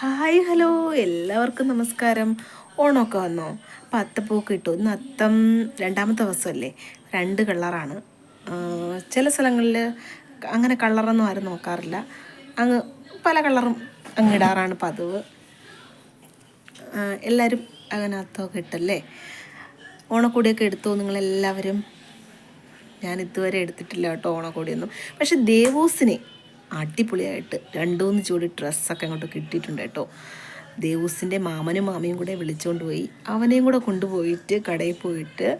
Hi hello. എല്ലാവർക്കും നമസ്കാരം. ഓണമൊക്കെ വന്നോ? അപ്പം അത്തപ്പൂക്ക് ഇട്ടു. ഇന്ന് അത്തം രണ്ടാമത്തെ ദിവസമല്ലേ? രണ്ട് കളറാണ്. ചില സ്ഥലങ്ങളിൽ അങ്ങനെ കളറൊന്നും ആരും നോക്കാറില്ല. അങ്ങ് പല കളറും അങ്ങ് ഇടാറാണ് പതിവ്. എല്ലാവരും അങ്ങനെ അത്തമൊക്കെ ഇട്ടല്ലേ? ഓണക്കൂടിയൊക്കെ എടുത്തോ നിങ്ങളെല്ലാവരും? ഞാൻ ഇതുവരെ എടുത്തിട്ടില്ല കേട്ടോ ഓണക്കോടിയൊന്നും. പക്ഷെ ദേവൂസിനെ അടിപൊളിയായിട്ട് രണ്ടുമൂന്ന് ജോഡി ഡ്രസ്സൊക്കെ അങ്ങോട്ട് കിട്ടിയിട്ടുണ്ട് കേട്ടോ. ദേവൂസിന്റെ മാമനും മാമയും കൂടെ വിളിച്ചുകൊണ്ട് പോയി. അവനെയും കൂടെ കൊണ്ടുപോയിട്ട് കടയിൽ പോയിട്ട്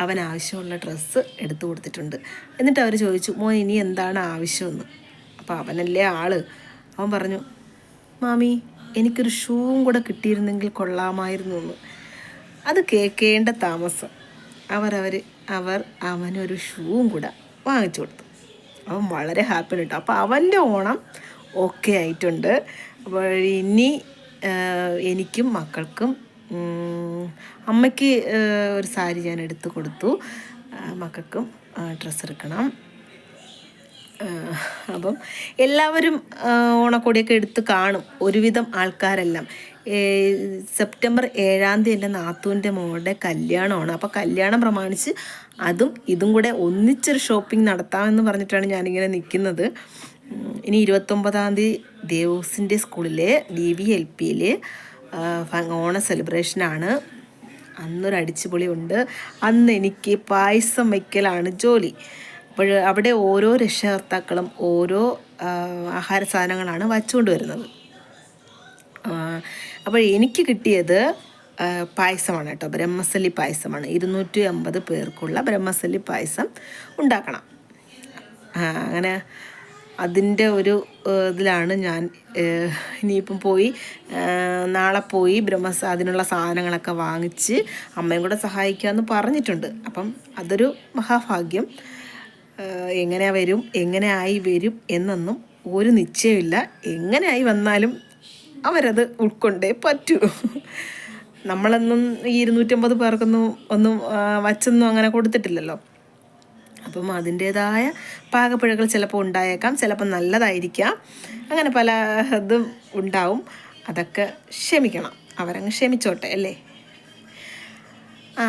അവൻ ആവശ്യമുള്ള ഡ്രസ്സ് എടുത്തു കൊടുത്തിട്ടുണ്ട്. എന്നിട്ട് അവർ ചോദിച്ചു മോൻ ഇനി എന്താണ് ആവശ്യമെന്ന്? അപ്പോൾ അവനല്ലേ ആൾ. അവൻ പറഞ്ഞു മാമി എനിക്കൊരു ഷൂവും കൂടെ കിട്ടിയിരുന്നെങ്കിൽ കൊള്ളാമായിരുന്നു എന്ന് അത് കേൾക്കേണ്ട താമസം. അവരവർ അവർ അവനൊരു ഷൂവും കൂടെ വാങ്ങിച്ചു കൊടുത്തു. അവൻ വളരെ ഹാപ്പി കേട്ടോ. അപ്പോൾ അവന്റെ ഓണം ഓക്കെ ആയിട്ടുണ്ട്. അപ്പോൾ ഇനി എനിക്കും മക്കൾക്കും അമ്മയ്ക്ക് ഒരു സാരി ഞാൻ എടുത്തു കൊടുത്തു. മക്കൾക്കും ഡ്രസ്സ് എടുക്കണം. അപ്പം എല്ലാവരും ഓണക്കൊടിയൊക്കെ എടുത്ത് കാണും. ഒരുവിധം ആൾക്കാരെല്ലാം. സെപ്റ്റംബർ ഏഴാം തീയതി എന്റെ നാത്തൂന്റെ മോളുടെ കല്യാണമാണ്. അപ്പോൾ കല്യാണം പ്രമാണിച്ച് അതും ഇതും കൂടെ ഒന്നിച്ചൊരു ഷോപ്പിംഗ് നടത്താമെന്ന് പറഞ്ഞിട്ടാണ് ഞാനിങ്ങനെ നിൽക്കുന്നത്. ഇനി ഇരുപത്തൊമ്പതാം തീയതി ദേവൂസിന്റെ സ്കൂളിലെ ഡി വി എൽ പിയിൽ ഓണ സെലിബ്രേഷനാണ്. അന്നൊരു അടിച്ചുപൊളി ഉണ്ട് അന്ന് എനിക്ക് പായസം വയ്ക്കലാണ് ജോലി. അപ്പോൾ അവിടെ ഓരോ രക്ഷകർത്താക്കളും ഓരോ ആഹാര സാധനങ്ങളാണ് വച്ചുകൊണ്ട് വരുന്നത്. അപ്പോൾ എനിക്ക് കിട്ടിയത് പായസമാണ് കേട്ടോ. ബ്രഹ്മസല്ലി പായസമാണ്. ഇരുന്നൂറ്റി അമ്പത് പേർക്കുള്ള ബ്രഹ്മസല്ലി പായസം ഉണ്ടാക്കണം. അങ്ങനെ അതിന്റെ ഒരു ഇതിലാണ് ഞാൻ ഇനിയിപ്പം പോയി നാളെ പോയി ബ്രഹ്മസ അതിനുള്ള സാധനങ്ങളൊക്കെ വാങ്ങിച്ച് അമ്മയും കൂടെ സഹായിക്കാമെന്ന് പറഞ്ഞിട്ടുണ്ട്. അപ്പം അതൊരു മഹാഭാഗ്യം. എങ്ങനെ വരും എങ്ങനെ ആയി വരും എന്നൊന്നും ഒരു നിശ്ചയമില്ല. എങ്ങനെ ആയി വന്നാലും അവരത് ഉൾക്കൊണ്ടേ പറ്റൂ. നമ്മളൊന്നും ഈ ഇരുന്നൂറ്റമ്പത് പേർക്കൊന്നും ഒന്നും വച്ചൊന്നും അങ്ങനെ കൊടുത്തിട്ടില്ലല്ലോ. അപ്പം അതിന്റേതായ പാകപ്പിഴകൾ ചിലപ്പോൾ ഉണ്ടായേക്കാം ചിലപ്പോൾ നല്ലതായിരിക്കാം. അങ്ങനെ പല ഇതും ഉണ്ടാവും. അതൊക്കെ ക്ഷമിക്കണം. അവരങ്ങ് ക്ഷമിച്ചോട്ടെ അല്ലേ? ആ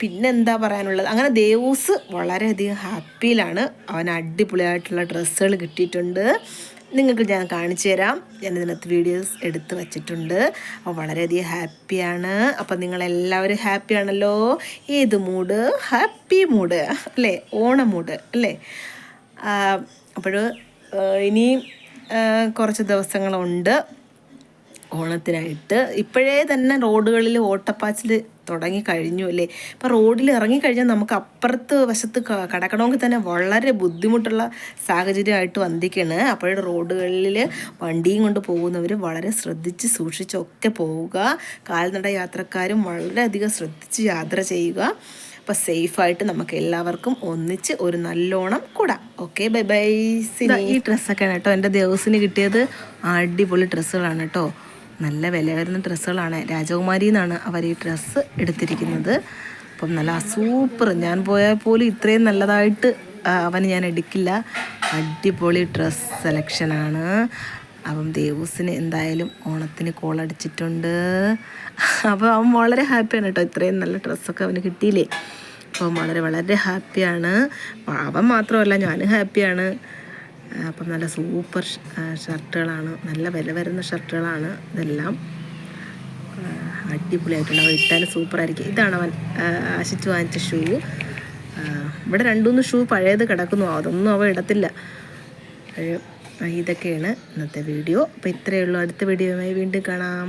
പിന്നെന്താ പറയാനുള്ളത്? അങ്ങനെ ദേവൂസ് വളരെയധികം ഹാപ്പിയിലാണ്. അവന് അടിപൊളിയായിട്ടുള്ള ഡ്രസ്സുകൾ കിട്ടിയിട്ടുണ്ട്. നിങ്ങൾക്ക് ഞാൻ കാണിച്ചു തരാം. ഞാൻ ഇതിനകത്ത് വീഡിയോസ് എടുത്ത് വച്ചിട്ടുണ്ട്. അപ്പോൾ വളരെയധികം ഹാപ്പിയാണ് അപ്പം നിങ്ങളെല്ലാവരും ഹാപ്പിയാണല്ലോ ഏത് മൂഡ് ഹാപ്പി മൂഡ് അല്ലേ? ഓണ മൂഡ് അല്ലേ? അപ്പോൾ ഇനിയും കുറച്ച് ദിവസങ്ങളുണ്ട്. ഓണത്തിനായിട്ട്. ഇപ്പോഴേ തന്നെ റോഡുകളിൽ ഓട്ടപ്പാച്ചിൽ തുടങ്ങി കഴിഞ്ഞു അല്ലേ? ഇപ്പം റോഡിൽ ഇറങ്ങിക്കഴിഞ്ഞാൽ നമുക്ക് അപ്പുറത്ത് വശത്ത് കടക്കണമെങ്കിൽ തന്നെ വളരെ ബുദ്ധിമുട്ടുള്ള സാഹചര്യമായിട്ട് വന്നിരിക്കുകയാണ് അപ്പോഴും റോഡുകളിൽ വണ്ടിയും കൊണ്ട് പോകുന്നവർ വളരെ ശ്രദ്ധിച്ച് സൂക്ഷിച്ചൊക്കെ പോവുക. കാൽനട യാത്രക്കാരും വളരെയധികം ശ്രദ്ധിച്ച് യാത്ര ചെയ്യുക. അപ്പോൾ സേഫായിട്ട് നമുക്ക് എല്ലാവർക്കും ഒന്നിച്ച് ഒരു നല്ലോണം കൂടാം. ഓക്കെ ബൈ ബൈ ഈ ഡ്രസ്സൊക്കെയാണ് കേട്ടോ എന്റെ ദിവസത്തിന് കിട്ടിയത്. അടിപൊളി ഡ്രസ്സുകളാണ് കേട്ടോ. നല്ല വില വരുന്ന ഡ്രസ്സുകളാണ് രാജകുമാരി എന്നാണ് അവർ ഈ ഡ്രസ്സ് എടുത്തിരിക്കുന്നത്. അപ്പം നല്ല സൂപ്പർ ഞാൻ പോയാൽ പോലും ഇത്രയും നല്ലതായിട്ട് അവന് ഞാൻ എടുക്കില്ല. അടിപൊളി ഡ്രസ്സ് സെലക്ഷനാണ് അപ്പം ദേവൂസിന് എന്തായാലും ഓണത്തിന് കോളടിച്ചിട്ടുണ്ട് അപ്പോൾ അവൻ വളരെ ഹാപ്പിയാണ് കേട്ടോ. ഇത്രയും നല്ല ഡ്രസ്സൊക്കെ അവന് കിട്ടിയില്ലേ. അപ്പം വളരെ വളരെ ഹാപ്പിയാണ് അവൻ മാത്രമല്ല ഞാനും ഹാപ്പിയാണ് അപ്പം നല്ല സൂപ്പർ ഷർട്ടുകളാണ്. നല്ല വില വരുന്ന ഷർട്ടുകളാണ് ഇതെല്ലാം. അടിപൊളിയായിട്ടുണ്ട് അവൻ ഇട്ടാലും സൂപ്പറായിരിക്കും. ഇതാണ് അവൻ ആശിച്ച് വാങ്ങിച്ച ഷൂ. ഇവിടെ രണ്ടുമൂന്ന് ഷൂ പഴയത് കിടക്കുന്നു. അതൊന്നും അവ ഇടത്തില്ല. ഇതൊക്കെയാണ് ഇന്നത്തെ വീഡിയോ. അപ്പോൾ ഇത്രയേ ഉള്ളൂ. അടുത്ത വീഡിയോയുമായി വീണ്ടും കാണാം.